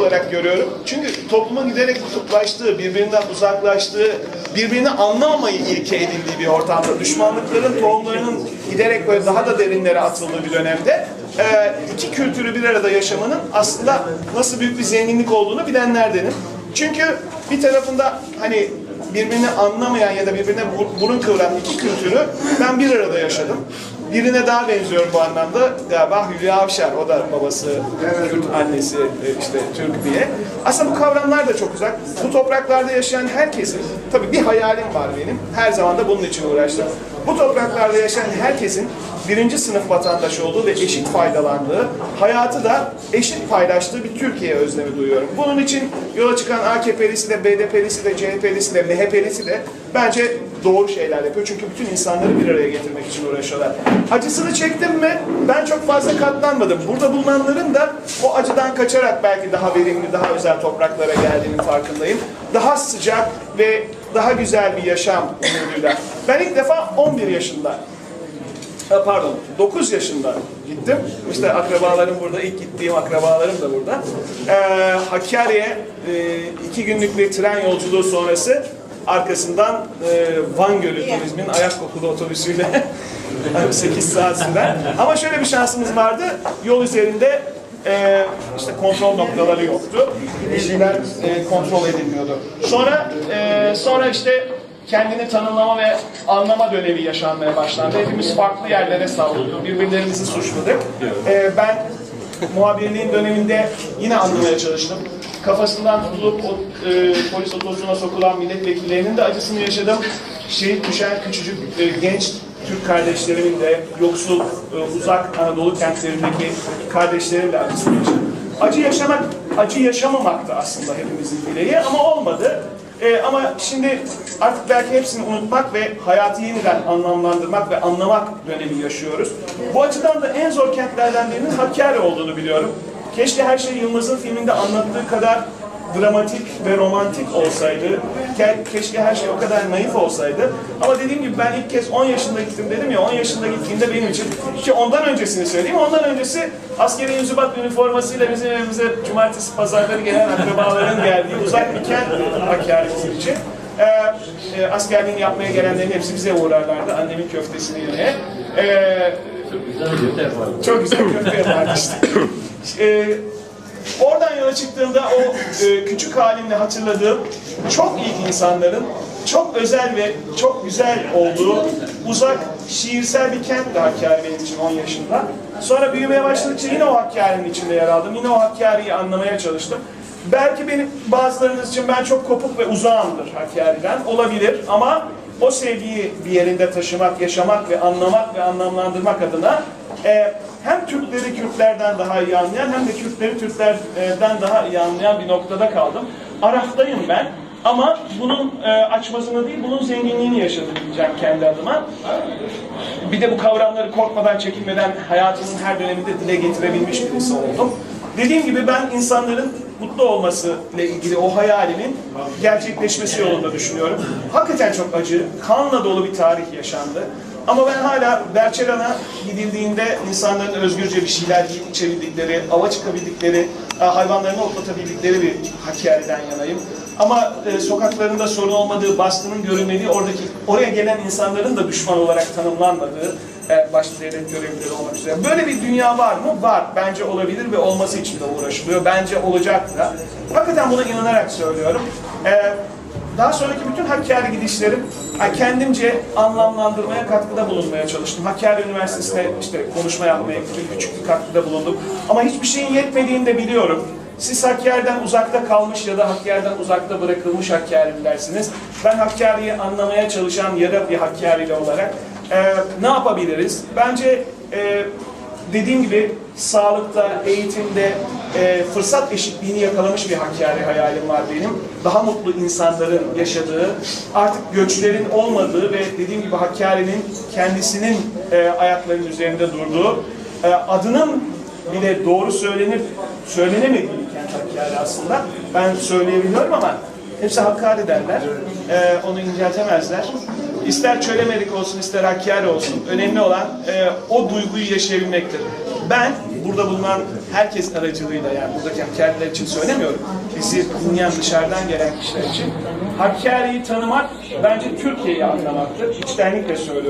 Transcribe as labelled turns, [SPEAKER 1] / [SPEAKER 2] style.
[SPEAKER 1] olarak görüyorum. Çünkü toplumun giderek kutuplaştığı, birbirinden uzaklaştığı, birbirini anlamamayı ilke edindiği bir ortamda, düşmanlıkların tohumlarının giderek böyle daha da derinlere atıldığı bir dönemde e, iki kültürü bir arada yaşamanın aslında nasıl büyük bir zenginlik olduğunu bilenlerdenim. Çünkü bir tarafında hani birbirini anlamayan ya da birbirine bur- burun kıvıran iki kültürü ben bir arada yaşadım. Birine daha benziyorum bu anlamda. Galiba Hülya Avşar, o da babası Kürt, annesi e, işte Türk diye. Aslında bu kavramlar da çok uzak. Bu topraklarda yaşayan herkesin, tabii bir hayalim var benim. Her zaman da bunun için uğraştım. Bu topraklarda yaşayan herkesin birinci sınıf vatandaş olduğu ve eşit faydalandığı, hayatı da eşit paylaştığı bir Türkiye özlemi duyuyorum. Bunun için yola çıkan AKP'lisi de, BDP'lisi de, CHP'lisi de, MHP'lisi de bence doğru şeyler yapıyor. Çünkü bütün insanları bir araya getirmek için uğraşıyorlar. Acısını çektim mi? Ben çok fazla katlanmadım. Burada bulunanların da o acıdan kaçarak belki daha verimli, daha özel topraklara geldiğinin farkındayım. Daha sıcak ve daha güzel bir yaşam umuduyla. Ben ilk defa 11 yaşında pardon 9 yaşında gittim. İşte akrabalarım burada, ilk gittiğim akrabalarım da burada. Ee, Hakkari'ye e, iki günlük bir tren yolculuğu sonrası arkasından e, Van Gölü Turizm'in ayak kokulu otobüsüyle 8 saat süren. Ama şöyle bir şansımız vardı. Yol üzerinde e, işte kontrol noktaları yoktu. Bir şeyler e, kontrol edilmiyordu. Sonra e, sonra işte kendini tanımlama ve anlama dönemi yaşanmaya başlandı. Hepimiz farklı yerlere savruldu. Birbirlerimizi suçladık. Ee, ben muhabirliğin döneminde yine anlamaya çalıştım. Kafasından tutulup o, e, polis otosuna sokulan milletvekillerinin de acısını yaşadım. Şehit düşen küçücük e, genç Türk kardeşlerimin de yoksul, e, uzak Anadolu kentlerindeki kardeşlerimin de acısını yaşadım. Acı yaşamak, acı yaşamamak da aslında hepimizin dileği ama olmadı. Ee, ama şimdi artık belki hepsini unutmak ve hayatı yeniden anlamlandırmak ve anlamak dönemi yaşıyoruz. Bu açıdan da en zor kentlerden birinin Hakkari olduğunu biliyorum. Keşke her şey Yılmaz'ın filminde anlattığı kadar dramatik ve romantik olsaydı. Ke- Keşke her şey o kadar naif olsaydı. Ama dediğim gibi ben ilk kez 10 yaşında gittim dedim ya 10 yaşında gittiğimde benim için ki ondan öncesini söyleyeyim. Ondan öncesi askeri yüzübat üniformasıyla bizim evimize cumartesi pazarları gelen akrabaların geldiği uzak bir kent Hakkari bizim için. Ee, e, askerliğini yapmaya gelenlerin hepsi bize uğrarlardı annemin köftesini yemeye. Ee, çok güzel köfte yapardı işte. Ee, oradan yola çıktığımda o e, küçük halimle hatırladığım çok iyi insanların çok özel ve çok güzel olduğu uzak şiirsel bir kentti Hakkari benim için 10 yaşında. Sonra büyümeye başladıkça yine o Hakkari'nin içinde yer aldım. Yine o Hakkari'yi anlamaya çalıştım. Belki benim bazılarınız için ben çok kopuk ve uzağımdır Hakkari'den. Olabilir ama o sevgiyi bir yerinde taşımak, yaşamak ve anlamak ve anlamlandırmak adına e, hem Türkleri Kürtlerden daha iyi anlayan hem de Kürtleri Türklerden daha iyi anlayan bir noktada kaldım. Araftayım ben ama bunun e, açmasını değil, bunun zenginliğini yaşadım diyeceğim kendi adıma. Bir de bu kavramları korkmadan, çekinmeden hayatımın her döneminde dile getirebilmiş birisi oldum. Dediğim gibi ben insanların mutlu olması ile ilgili o hayalimin gerçekleşmesi yolunda düşünüyorum. Hakikaten çok acı, kanla dolu bir tarih yaşandı. Ama ben hala Berçeran'a gidildiğinde insanların özgürce bir şeyler yiyip içebildikleri, ava çıkabildikleri, e, hayvanlarını otlatabildikleri bir Hakkari'den yanayım. Ama e, sokaklarında sorun olmadığı, baskının görünmediği, oradaki oraya gelen insanların da düşman olarak tanımlanmadığı, e, başta devlet görevlileri olmak üzere. Böyle bir dünya var mı? Var. Bence olabilir ve olması için de uğraşılıyor. Bence olacak da. Hakikaten buna inanarak söylüyorum. E, daha sonraki bütün Hakkari gidişlerim kendimce anlamlandırmaya katkıda bulunmaya çalıştım. Hakkari Üniversitesi'ne işte konuşma yapmaya gittim, küçük bir katkıda bulundum. Ama hiçbir şeyin yetmediğini de biliyorum. Siz Hakkari'den uzakta kalmış ya da Hakkari'den uzakta bırakılmış Hakkari'li dersiniz. Ben Hakkari'yi anlamaya çalışan yarı bir Hakkari'li olarak e, ne yapabiliriz? Bence e, dediğim gibi sağlıkta, eğitimde e, fırsat eşitliğini yakalamış bir Hakkari hayalim var benim. Daha mutlu insanların yaşadığı, artık göçlerin olmadığı ve dediğim gibi Hakkari'nin kendisinin e, ayaklarının üzerinde durduğu, e, adının bile doğru söylenip söylenemediği bir kent Hakkari aslında. Ben söyleyebiliyorum ama hepsi Hakkari derler. E, onu inceltemezler. İster Çölemedik olsun, ister Hakkari olsun. Önemli olan e, o duyguyu yaşayabilmektir. Ben burada bulunan herkes aracılığıyla yani buradaki Hakkari'ler için söylemiyorum. Bizi dinleyen dışarıdan gelen kişiler için Hakkari'yi tanımak bence Türkiye'yi anlamaktır. İçtenlikle söylüyorum.